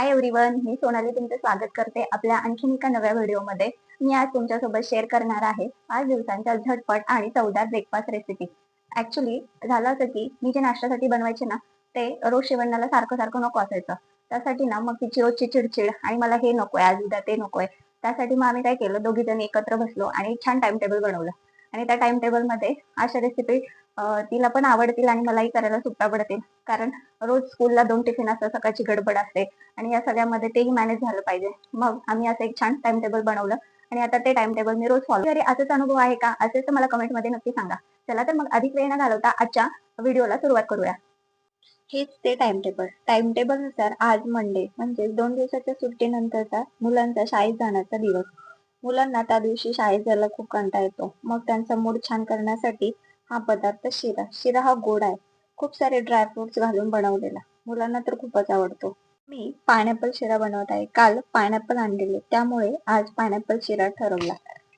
Hi everyone मी सोनाली तुमचं स्वागत करते आपल्या आणखीन एका नव्या व्हिडिओमध्ये. मी आज तुमच्यासोबत शेअर करणार आहे पाच दिवसांच्या झटपट आणि चवदार ब्रेकफास्ट रेसिपी ऍक्च्युली झालं असं की मी जे नाश्त्यासाठी बनवायचे ना ते रोज शिवणाला सारखं सारखं नको असायचं. त्यासाठी ना मग तिची रोजची चिडचिड आणि मला हे नकोय आज उद्या ते नकोय. त्यासाठी मग आम्ही काय केलं दोघी जण एकत्र बसलो आणि छान टाइम टेबल बनवलं. आणि त्या टाइम टेबलमध्ये अशा रेसिपी तिला पण आवडतील आणि मलाही करायला सुट्टा पडतील. कारण रोज स्कूलला दोन टिफिन असतात सकाळची गडबड असते आणि या सगळ्यामध्ये तेही मॅनेज झालं पाहिजे. मग आम्ही असं एक छान टाइम टेबल बनवलं आणि आता ते टाइम टेबल मी रोज फॉलो जरी असाच अनुभव आहे का? असेल तर मला कमेंटमध्ये नक्की सांगा. चला तर मग अधिक वेळ न घालवता आजच्या व्हिडिओला सुरुवात करूया. हेच ते टाइम टेबल टाइम टेबलनुसार आज मंडे म्हणजे दोन दिवसाच्या सुट्टीनंतरचा मुलांचा शाळेत जाण्याचा दिवस. मुलांना त्या दिवशी शाळेत जायला खूप कंटाळा येतो. मग त्यांचा मूड छान करण्यासाठी हा पदार्थ शिरा. शिरा हा गोड आहे. खूप सारे ड्रायफ्रुट्स घालून बनवलेला. मुलांना तर खूपच आवडतो. मी पायनॅपल शिरा बनवत आहे. काल पायनॅपल आणलेले. त्यामुळे आज पायनॅपल शिरा ठरवला.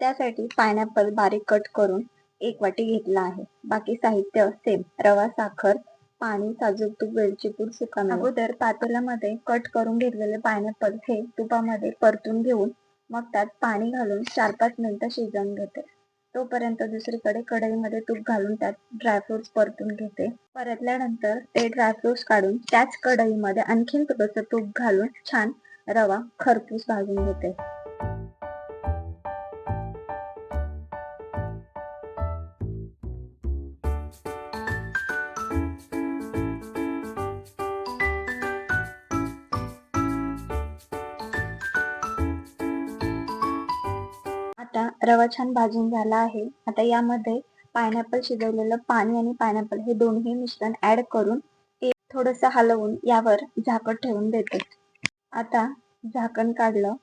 त्यासाठी पायनॅपल बारीक कट करून एक वाटी घेतला आहे. बाकी साहित्य सेम रवा साखर पाणी साजूक तूप वेलची पूड सुका अगोदर पातेल्यामध्ये कट करून घेतलेले पायनॅपल हे तुपामध्ये परतून घेऊन मग त्यात पाणी घालून चार पाच मिनिटं शिजवून घेते. तोपर्यंत दुसरीकडे कढईमध्ये तूप घालून त्यात ड्रायफ्रुट्स परतून घेते. परतल्यानंतर ते ड्रायफ्रुट्स काढून त्याच कढईमध्ये आणखीन थोडंसं तूप घालून छान रवा खरपूस भाजून घेते. आता रवा छान भाजून झाला आहे. आता यामध्ये पायनॅपल शिजवलेलं पाणी आणि पायनॅपल हे दोन्ही मिश्रण ऍड करून ते थोडस हलवून यावर झाकण ठेवून देते. आता झाकण काढलं.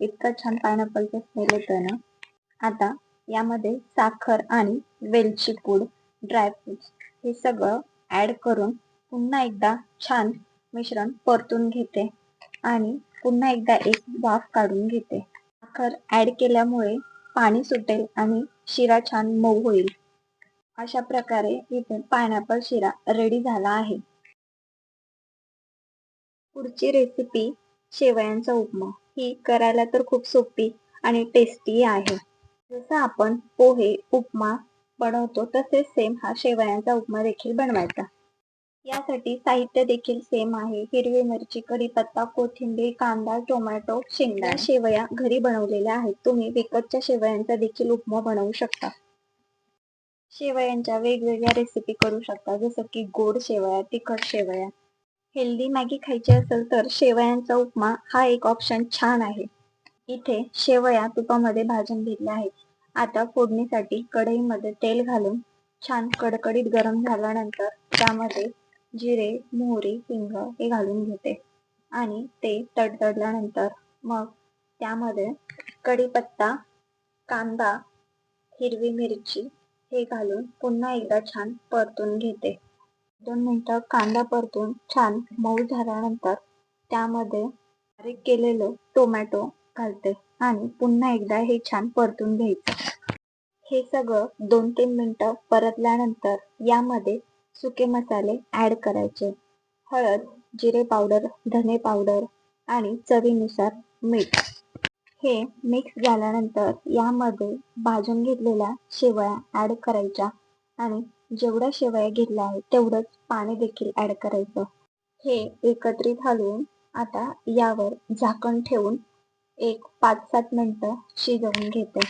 इतकं छान पायनॅपलचं स्मेल येतं ना. आता यामध्ये साखर आणि वेलची पूड ड्रायफ्रुट्स हे सगळं ऍड करून पुन्हा एकदा छान मिश्रण परतून घेते. आणि पुन्हा एकदा एक वाफ काढून घेते. साखर ऍड केल्यामुळे पाणी सुटेल आणि शिरा छान मऊ होईल. अशा प्रकारे इथे पायनॅपल शिरा रेडी झाला आहे. पुढची रेसिपी शेवयांचा उपमा. ही करायला तर खूप सोपी आणि टेस्टी आहे. जसं आपण पोहे उपमा बनवतो तसेच सेम हा शेवयांचा उपमा देखील बनवायचा. यासाठी साहित्य देखील सेम आहे. हिरवी मिरची कढीपत्ता कोथिंबीर कांदा टोमॅटो शेंगा शेवया घरी बनवलेल्या आहेत. तुम्ही विकतच्या शेवयांचा देखील उपमा बनवू शकता. शेवयांच्या वेगवेगळ्या रेसिपी करू शकता. जसं की गोड शेवया तिखट शेवया. हेल्दी मॅगी खायची असेल तर शेवयांचा उपमा हा एक ऑप्शन छान आहे. इथे शेवया तुपामध्ये भाजून घेतल्या आहेत. आता फोडणीसाठी कढईमध्ये तेल घालून छान कडकडीत गरम झाल्यानंतर त्यामध्ये जिरे मोहरी हिंग हे घालून घेते. आणि ते तडतडल्यानंतर मग त्यामध्ये कढीपत्ता कांदा हिरवी मिरची हे घालून पुन्हा एकदा छान परतून घेते. दोन मिनटं कांदा परतून छान मऊ झाल्यानंतर त्यामध्ये बारीक केलेलं टोमॅटो घालते आणि पुन्हा एकदा हे छान परतून घ्यायचं. हे सगळं दोन तीन मिनिटं परतल्यानंतर यामध्ये सुके मसाले ऍड करायचे. हळद जिरे पावडर धने पावडर आणि चवीनुसार मीठ. हे मिक्स झाल्यानंतर यामध्ये भाजून घेतलेल्या शेवया ऍड करायच्या आणि जेवढ्या शेवया घेतल्या आहेत तेवढंच पाणी देखील ऍड करायचं. हे एकत्रित हलवून आता यावर झाकण ठेवून एक पाच सात मिनटं शिजवून घेते.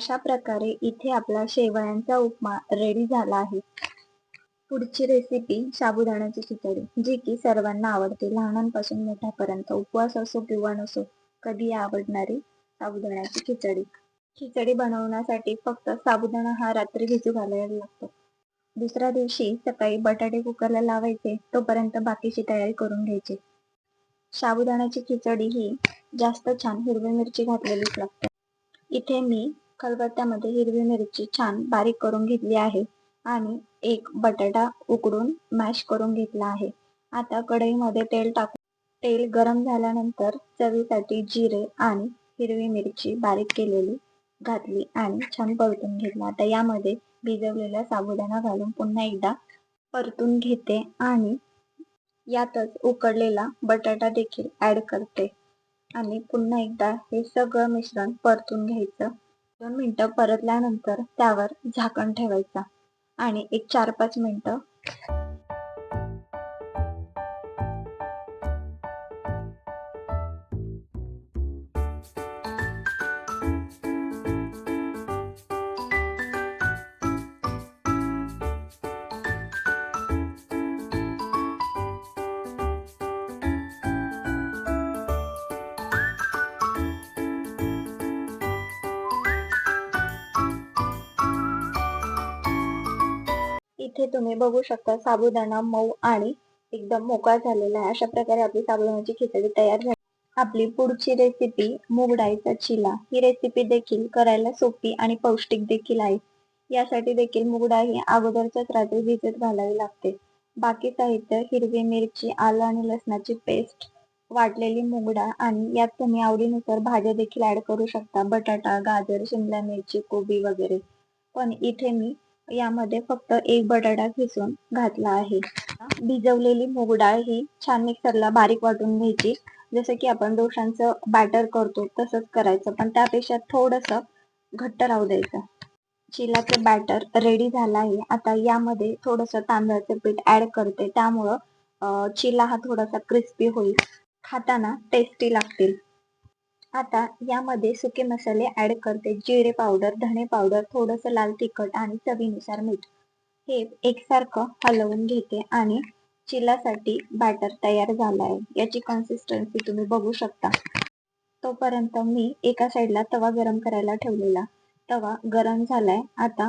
अशा प्रकारे इथे आपला शेवयांचा उपमा रेडी झाला आहे. पुढची रेसिपी साबुदाण्याची खिचडी जी की सर्वांना आवडते. लहानांपासून मोठ्यापर्यंत उपवास असो किंवा नसो कधी आवडणारी साबुदाण्याची खिचडी. खिचडी बनवण्यासाठी फक्त साबुदाणा हा रात्री भिजू घालायला लागतो. दुसऱ्या दिवशी सकाळी बटाटे कुकरला लावायचे तोपर्यंत बाकीची तयारी करून घ्यायची. साबुदाण्याची खिचडी ही जास्त छान हिरवी मिरची घातलेलीच लागते. इथे मी खलबत्त्यामध्ये हिरवी मिरची छान बारीक करून घेतली आहे आणि एक बटाटा उकडून मॅश करून घेतला आहे. आता कढईमध्ये तेल टाकून तेल गरम झाल्यानंतर चवीसाठी जिरे आणि हिरवी मिरची बारीक केलेली घातली आणि छान परतून घेतला. आता यामध्ये भिजवलेला साबुदाणा घालून पुन्हा एकदा परतून घेते आणि यातच उकडलेला बटाटा देखील ऍड करते. आणि पुन्हा एकदा हे सगळं मिश्रण परतून घ्यायचं. दोन मिनटं परतल्यानंतर त्यावर झाकण ठेवायचं आणि एक चार पाच मिनटं इथे तुम्ही बघू शकता साबुदाणा मऊ आणि एकदम मोकळा झालेला आहे. अशा प्रकारे आपली साबुदाण्याची खिचडी तयार झाली. आपली पुढची रेसिपी मूग डाळीचा चिला. ही रेसिपी देखील करायला सोपी आणि पौष्टिक देखील आहे. यासाठी देखील मूग डाळ ही अगोदरच्याच रात्री भिजत घालावी लागते. बाकी साहित्य हिरवी मिरची आलं आणि लसणाची पेस्ट वाटलेली मूग डाळ आणि यात तुम्ही आवडीनुसार भाज्या देखील ऍड करू शकता. बटाटा गाजर शिमला मिरची कोबी वगैरे. पण इथे मी यामध्ये फक्त एक बटाटा किसून घातला आहे. भिजवलेली मूग डाळ ही छान मिक्सरला बारीक वाटून घ्यायची. जसं की आपण डोशांचं बॅटर करतो तसंच करायचं. पण त्यापेक्षा थोडस घट्ट राहू द्यायचं. चिलाचं बॅटर रेडी झालं आहे. आता यामध्ये थोडस तांदळाचं पीठ ऍड करते. त्यामुळं चिला हा थोडासा क्रिस्पी होईल. खाताना टेस्टी लागतील. आता यामध्ये सुके मसाले ऍड करते. जिरे पावडर धणे पावडर थोडस लाल तिखट आणि चवीनुसार मीठ. हे एकसारखं हलवून घेते आणि चिलासाठी बॅटर तयार झाला आहे याची कन्सिस्टन्सी तुम्ही बघू शकता. तोपर्यंत मी एका साईडला तवा गरम करायला ठेवलेला. तवा गरम झालाय. आता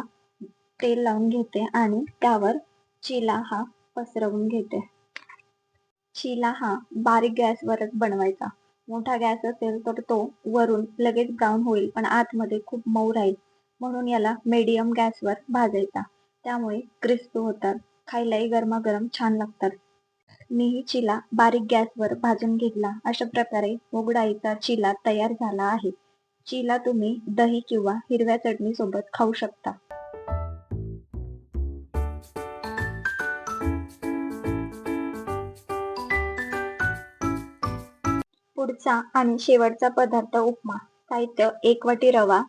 तेल लावून घेते आणि त्यावर चिला हा पसरवून घेते. चिला हा बारीक गॅसवरच बनवायचा. मोठा गॅस असेल तर तो वरून लगेच ब्राऊन होईल पण आतमध्ये खूप मऊ राहील. म्हणून याला मीडियम गॅसवर भाजायचा. त्यामुळे क्रिस्पी होतात. खायलाही गरमागरम छान लागतात. मीही चिला बारीक गॅसवर भाजून घेतला. अशा प्रकारे मुगडाळीचा चिला तयार झाला आहे. चिला तुम्ही दही किंवा हिरव्या चटणी सोबत खाऊ शकता. पुढचा आणि शेवटचा पदार्थ उपमा. साहित्य एक वाटी रवा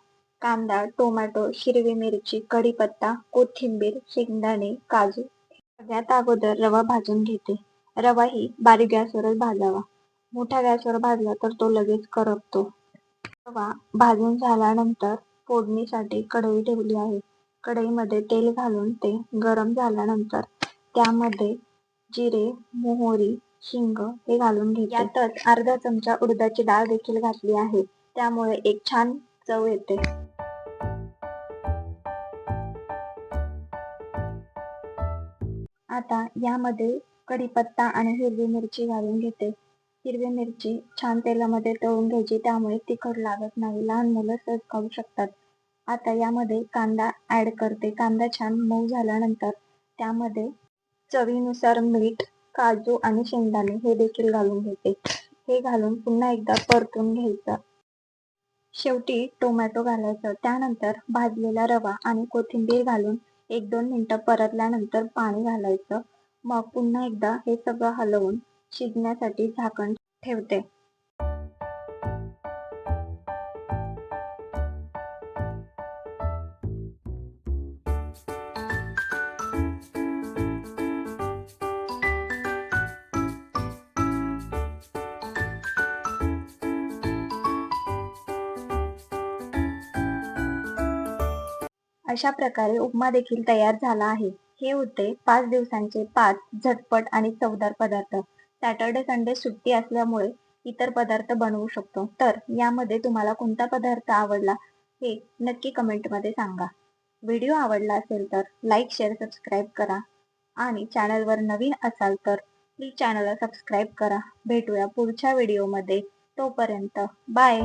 कांदा टोमॅटो हिरवी मिरची कढीपत्ता कोथिंबीर शेंगदाणे काजू. सगळ्यात अगोदर रवा भाजून घेते. रवा ही बारीक गॅसवरच भाजावा. मोठ्या गॅसवर भाजला तर तो लगेच करपतो. रवा भाजून झाल्यानंतर फोडणीसाठी कढई ठेवली आहे. कढईमध्ये तेल घालून ते गरम झाल्यानंतर त्यामध्ये जिरे मोहरी हिंग हे घालून घेते. यातच अर्धा चमचा उडदाची डाळ देखील घातली आहे. त्यामुळे एक छान चव येते. आता यामध्ये कढीपत्ता आणि हिरवी मिरची घालून घेते. हिरवी मिरची छान तेलामध्ये तळून घ्यायची. त्यामुळे तिखट लागत नाही. लहान मुलं सहज खाऊ शकतात. आता यामध्ये कांदा ऍड करते. कांदा छान मऊ झाल्यानंतर त्यामध्ये चवीनुसार मीठ काजू आणि शेंगदाणे हे देखील घालून घेते. हे घालून पुन्हा एकदा परतून घ्यायचं. शेवटी टोमॅटो घालायचं. त्यानंतर भाजलेला रवा आणि कोथिंबीर घालून एक दोन मिनिटं परतल्यानंतर पाणी घालायचं. मग पुन्हा एकदा हे सगळं हलवून शिजण्यासाठी झाकण ठेवते. अशा प्रकारे उपमा देखील तयार झाला आहे. हे होते पाच दिवसांचे पाच झटपट आणि चवदार पदार्थ. सॅटर्डे संडे सुट्टी असल्यामुळे इतर पदार्थ बनवू शकतो. तर यामध्ये तुम्हाला कोणता पदार्थ आवडला हे नक्की कमेंटमध्ये सांगा. व्हिडिओ आवडला असेल तर लाईक शेअर सबस्क्राईब करा. आणि चॅनलवर नवीन असाल तर प्लीज चॅनलला सबस्क्राईब करा. भेटूया पुढच्या व्हिडिओमध्ये तोपर्यंत बाय